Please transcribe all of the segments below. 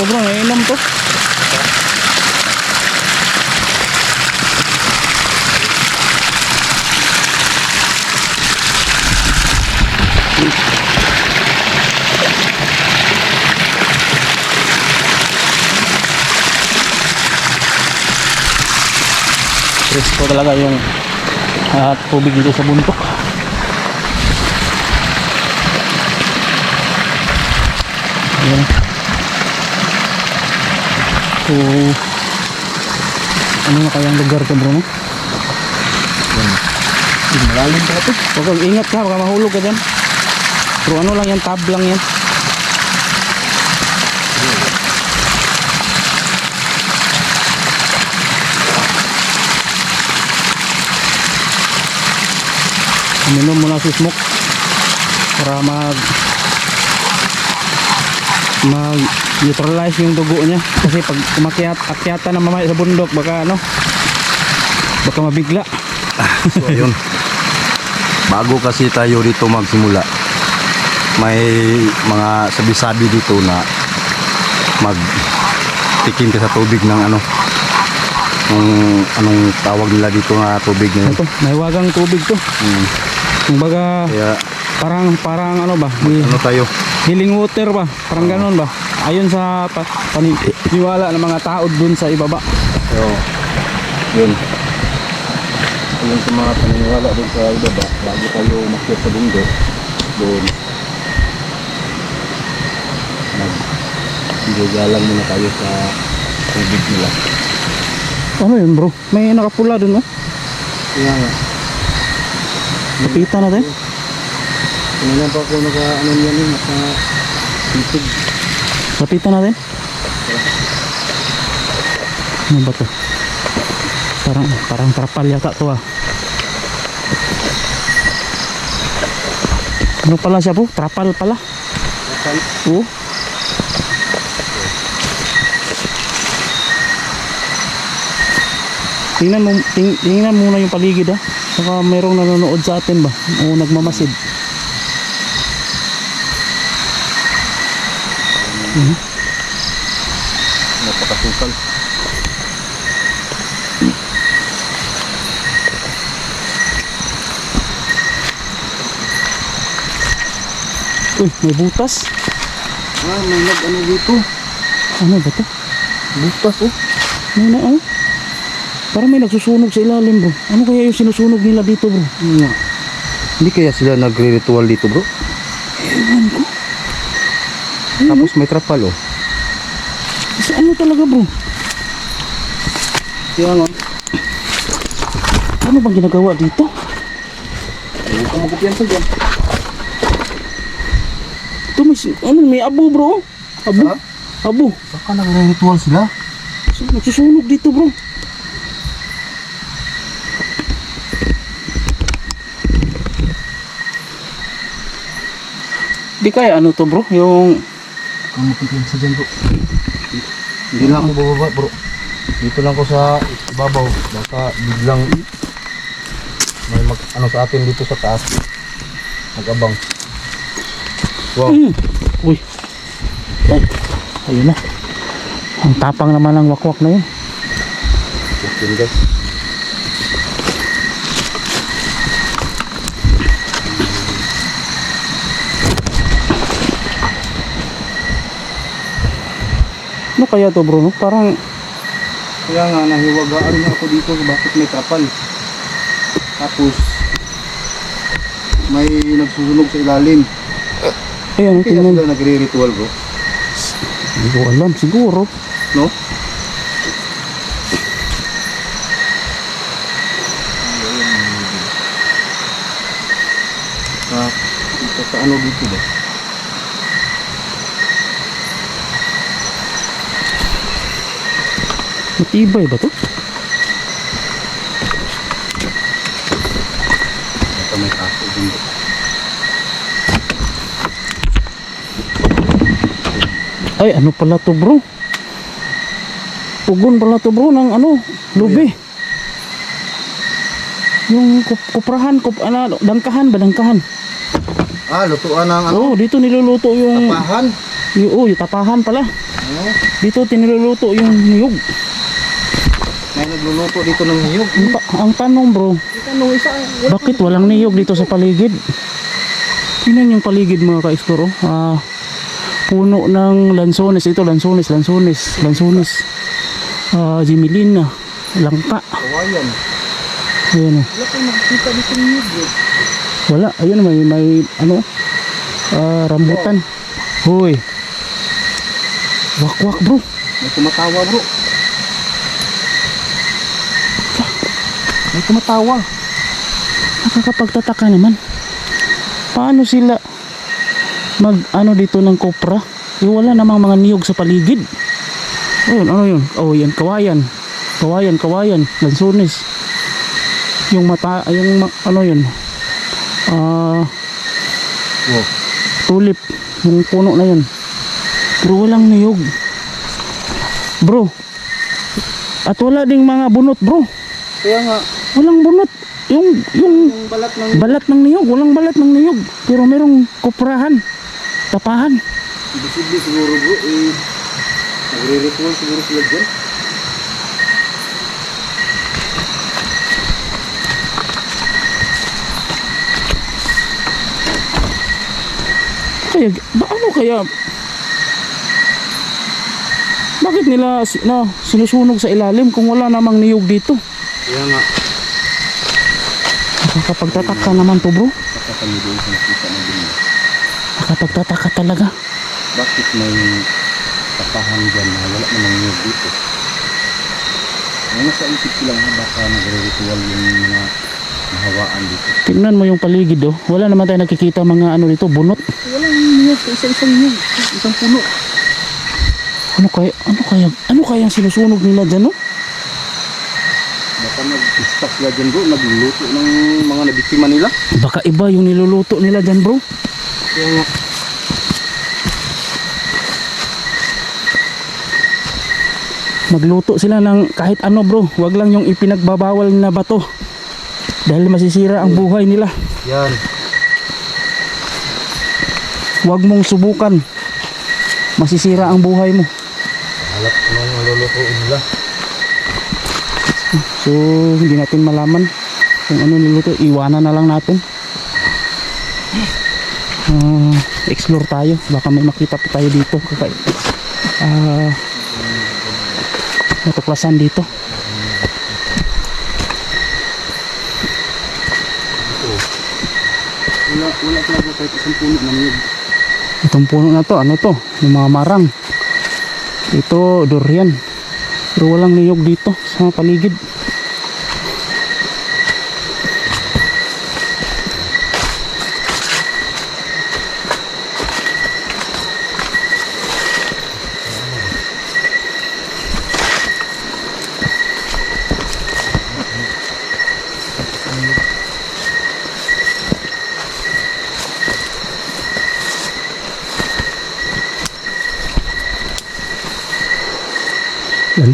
Oo bro, nainom to. Presko talaga yung ah, tubig dito sa bundok. Ayan. So, ano na kayang lugar to bro? No? Malalim pa ito. Huwag ingat ka, baka mahulog ka dyan. Pero ano lang yan, tab lang yan. Uminom muna si Smoke para mag mag neutralize yung dugo niya kasi pag kumakyat akyata na mamaya sa bundok baka ano baka mabigla So ayun. Bago kasi tayo dito magsimula, may mga sabi-sabi dito na mag tikim ka sa tubig ng ano ng anong tawag nila dito na tubig na yun. ito nahiwagang tubig to Hmm. kumbaga Kaya parang parang ano ba? Hi- ano tayo? healing water ba? Parang ganon ba? Ayon sa pa, paniniwala ng mga tao dun sa ibaba. So, yun. Yun sa mga paniniwala doon sa ibaba, bago tayo makyat sa bundok, doon, nag lang muna tayo sa tubig nila. ano yun bro? May nakapula dun oh Kaya nga, lapitan natin kanina pa ako naka, ano yan yun, naka titig. lapitan natin ano ba to parang parang trapal yata to ah ano pala siya bro trapal pala oo Tingnan mo, ting, tingnan muna yung paligid ah. Saka mayroong nanonood sa atin ba? O nagmamasid. Napakasukal. Uy, may butas. Ah, may nag ano dito. Ano ba to? Butas oh. May na oh. Parang may nagsusunog sa ilalim bro. Ano kaya yung sinusunog nila dito bro? Nga. Hindi kaya sila nagre-ritual dito bro? Ko. Tapos may trapal oh. Kasi ano talaga bro? Kaya nga. Ano bang ginagawa dito? Huwag ka magkupiyansa dyan. Ito may, ano, may abo bro. Abo. Ha? Abo. Baka nagre-ritual sila. So, nagsusunog dito bro. Di kaya ano to bro? Yung Kung magkupiyansa dyan bro. Hindi lang ako bababa bro. Dito lang ako sa ibabaw. Baka biglang may mag ano sa atin dito sa taas. Nag-abang. Wow. Mm. Uy. Ay, ayun na. Ang tapang naman ng wakwak na yun. Yun guys. Ano kaya to bro? no? Parang Kaya nga nahiwagaan na ako dito bakit may trapal. Tapos may nagsusunog sa ilalim. ayun, Kaya tingnan. sila nagre-ritual bro. Hindi ko alam siguro. No? Ah, dito sa ano dito ba? Matibay ba to? Ito may kaso din. Ay, ano pala to bro? Pugon pala to bro ng ano, lubi. Yung kup kuprahan, kup, ano, dangkahan ba, dangkahan? Ah, lutuan ng ano? Oo, dito niluluto yung, Tapahan. yung, oh, yung tapahan pala. Ah, Dito tiniluluto yung niyog. May nagluluto dito ng hiyog. Ang, ta- ang tanong bro, Ano isa? bakit walang niyog dito sa paligid? Tingnan yung paligid mga ka-explore. Ah, puno ng lansones. Ito lansones, lansones, lansones. Ah, jimilina, langka. Kawayan. Ayan oh. Wala kang dito ng hiyog. eh. Wala, ayun may may ano ah, rambutan. Hoy. Wak-wak bro. May tumatawa bro. May tumatawa. Nakakapagtataka naman. Paano sila mag ano dito ng kopra? Eh, wala namang mga niyog sa paligid. Ayun, ano yun? Oh, yan, kawayan. Kawayan, kawayan. Lansones. Yung mata, yung ma- ano yun? Ah, Oh. tulip. Yung puno na yun. Pero walang niyog. Bro. At wala ding mga bunot, bro. Kaya nga, Walang bunot. Yung, yung yung balat ng balat ng niyog, walang balat ng niyog. Pero merong kuprahan, tapahan. Imposible siguro bro. Eh, nagre-ritual siguro sila dyan. Kaya, ba, ano kaya? Bakit nila na, sinusunog sa ilalim kung wala namang niyog dito? Kaya nga, Nakakapagtataka naman to bro. sa. Nakapagtataka talaga. Bakit may tapahan dyan na wala namang niyog dito? Ano nasa isip ko lang ha, baka nagre-ritual yung mga mahawaan dito. Tingnan mo yung paligid oh. Wala naman tayo nakikita mga ano dito, bunot. Walang niyog, isa-isang niyog, isang puno. Ano kaya, ano kaya, ano kaya ang sinusunog nila dyan oh? Baka nag-pista sila dyan bro, nagluluto ng mga nabiktima nila. Baka iba yung niluluto nila dyan bro. Kaya nga, Magluto sila ng kahit ano bro. Wag lang yung ipinagbabawal na bato. Dahil masisira ang buhay nila. yan. Huwag mong subukan. Masisira ang buhay mo. Halap anong nalulutuin nila. So, hindi natin malaman kung ano niluto. Iwanan na lang natin. Ah, explore tayo. Baka may makita pa tayo dito. Ah, natuklasan dito. Wala, wala talaga kahit isang puno ng niyog. Itong puno na to, ano to? Yung mga marang. Ito, durian. Pero walang niyog dito sa paligid.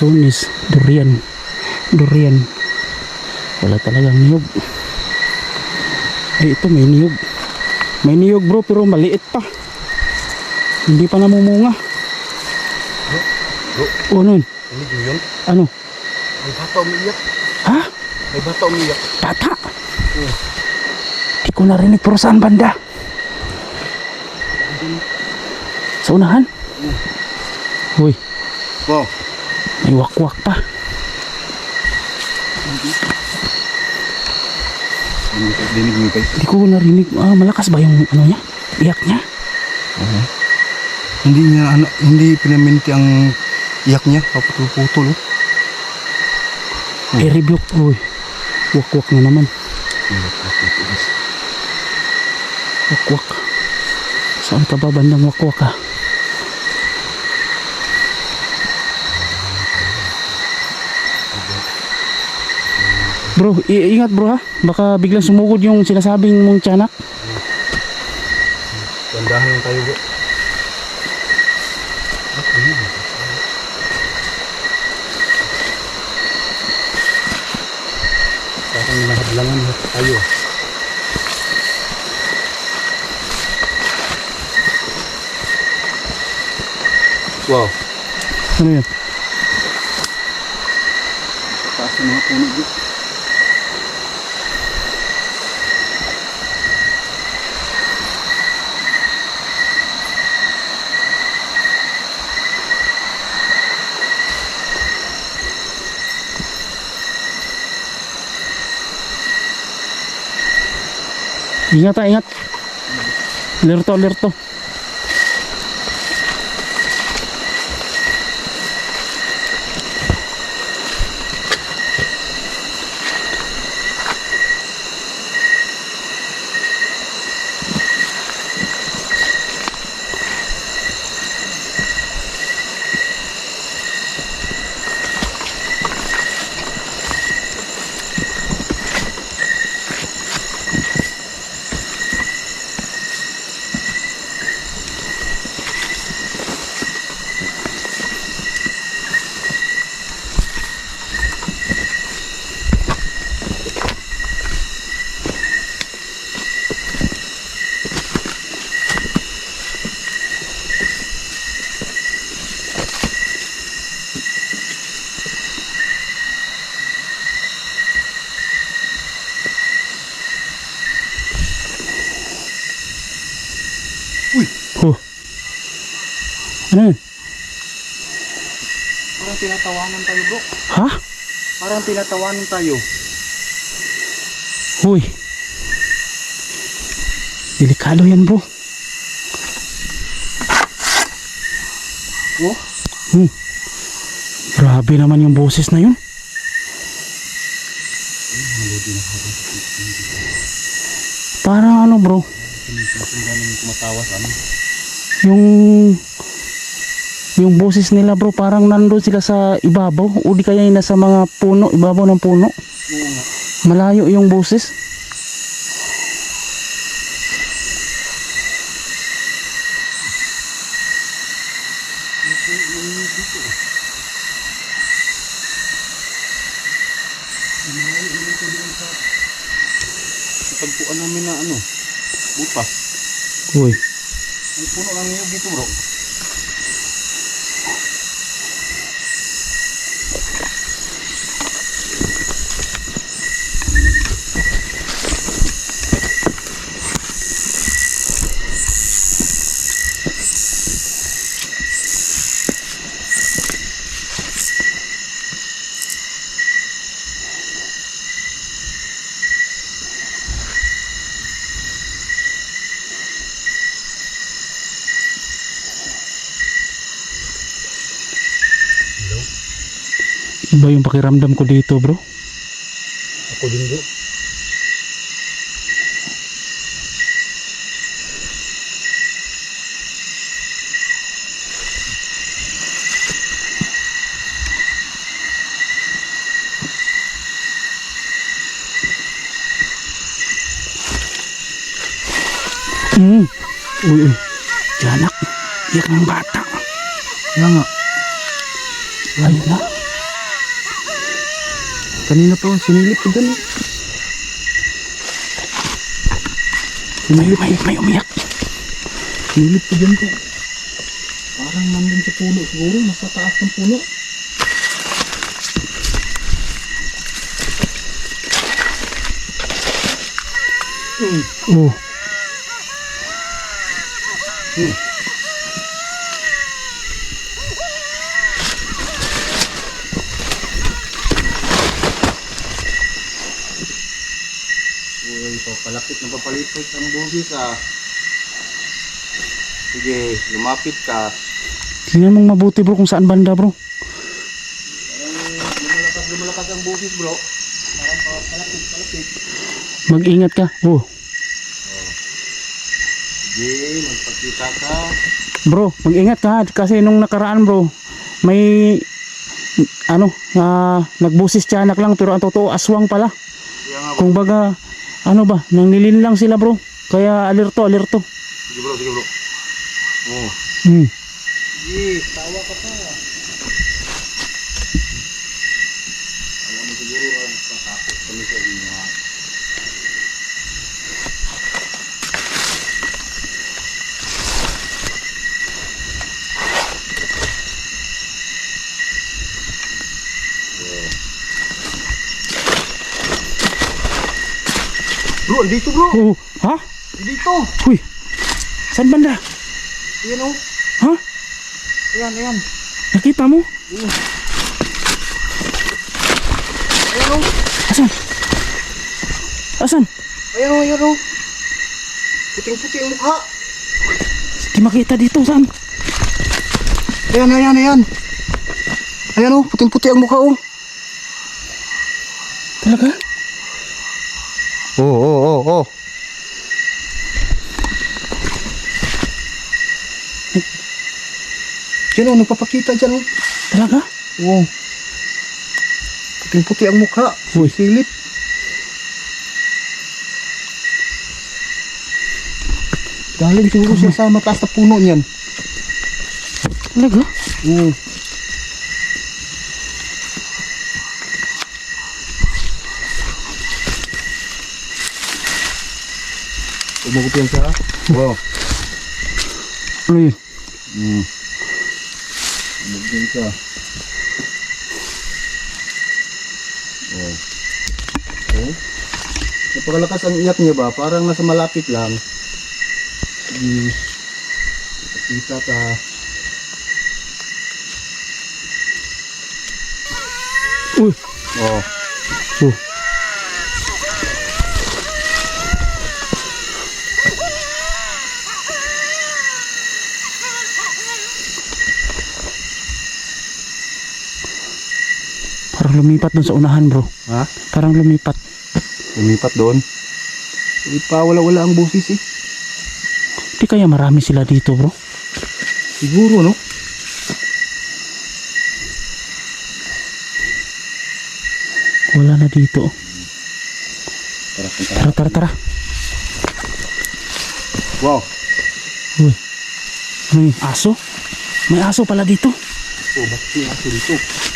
Lansones, durian. Durian. Wala talagang niyog. Eh, ito may niyog. May niyog bro, pero maliit pa. Hindi pa namumunga. Bro, O ano yun? yun. Ano? May bata umiiyak. Ha? May bata umiiyak. Bata? Di ko narinig pero saan banda? Sa unahan? Uy, Wow. May wakwak pa. Dinig, mo kayo. Di ko narinig. Ah, malakas ba yung ano niya? Iyak niya? Hindi niya, ano, hindi pinaminti ang iyak niya. Paputol-putol. Oh. Eh, rebuke. Uy, wakwak na naman. Wakwak. Saan ka ba bandang wakwak ha? Bro, i- ingat bro ha. Baka biglang sumugod yung sinasabing mong tiyanak. Gandahan lang tayo bro. Parang nahadlangan tayo. ah. Wow. Ano yun? Taas ng mga puno dito. Ingat ha, ingat. Alerto, alerto. Ano yun? Parang tinatawanan tayo bro. Ha? Parang tinatawanan tayo. Huy. Delikado yan bro. Oh? Hmm. Grabe naman yung boses na yun. Parang ano bro, ano? yung yung boses nila bro parang nandun sila sa ibabaw o di kaya yung nasa mga puno, ibabaw ng puno. Malayo yung boses. Tagpuan namin na ano. Butas. Uy. May puno ng niyog dito Iba yung pakiramdam ko dito bro. Ako din bro. Mm. Uy, uy. Tiyanak. Iyak ng bata. Kaya nga. Ayun na. Kanina pa sinilip ko dyan. eh. May, may, may umiyak. Sinilip ko dyan ko. Parang nandun sa puno siguro. Nasa taas ng puno. Oh. Uy, papalapit na papalipit ang bugis ah. Sige, lumapit ka. Tingnan mong mabuti bro kung saan banda bro. Parang lumalakas, lumalakas ang bugis bro. Parang papalapit, palapit. Mag-ingat ka. Oh. Sige, magpakita ka. Bro, mag-ingat ka kasi nung nakaraan bro, may ano, ah, nagbusis tiyanak lang pero ang totoo aswang pala. Kung baga, ano ba, nang nilin lang sila bro. Kaya alerto, alerto. Sige bro, sige bro. Oh. Hmm. Sige, tawa ka pa. Alam mo siguro, nagtatakot kami sa inyo Bro, dito bro. Oh, ha? Dito. Uy. Saan banda? Ayan oh. Ha? Ayan, ayan. Nakita mo? Ayan oh. Asan? Asan? Ayan oh, ayan oh. Puting-puti ang mukha. Di makita dito. Saan? Ayan, ayan, ayan. Ayan oh, puting-puti ang mukha oh. Talaga? Oo, oo, oo, oo. Diyan oh, nagpapakita dyan oh. Talaga? Oo. Puting-puti ang mukha. Uy. Silip. Galing siguro siya sa mataas na puno niyan. Talaga? Oo. Umugot yan siya. Wow. Ano yun? Mm. Umugot yan siya. Wow. Oh. Napakalakas ang iyak niya ba? Parang nasa malapit lang. Sige. Kita ka. Uy. Oh. Oh. Parang lumipat dun sa unahan bro. Ha? Parang lumipat. Lumipat doon. Ipa wala-wala ang busis eh. Di kaya marami sila dito bro? Siguro no? Wala na dito. Tara. Tara, tara, tara. Wow. Uy. Yun? Aso? May aso pala dito. Oh, bakit yung aso dito?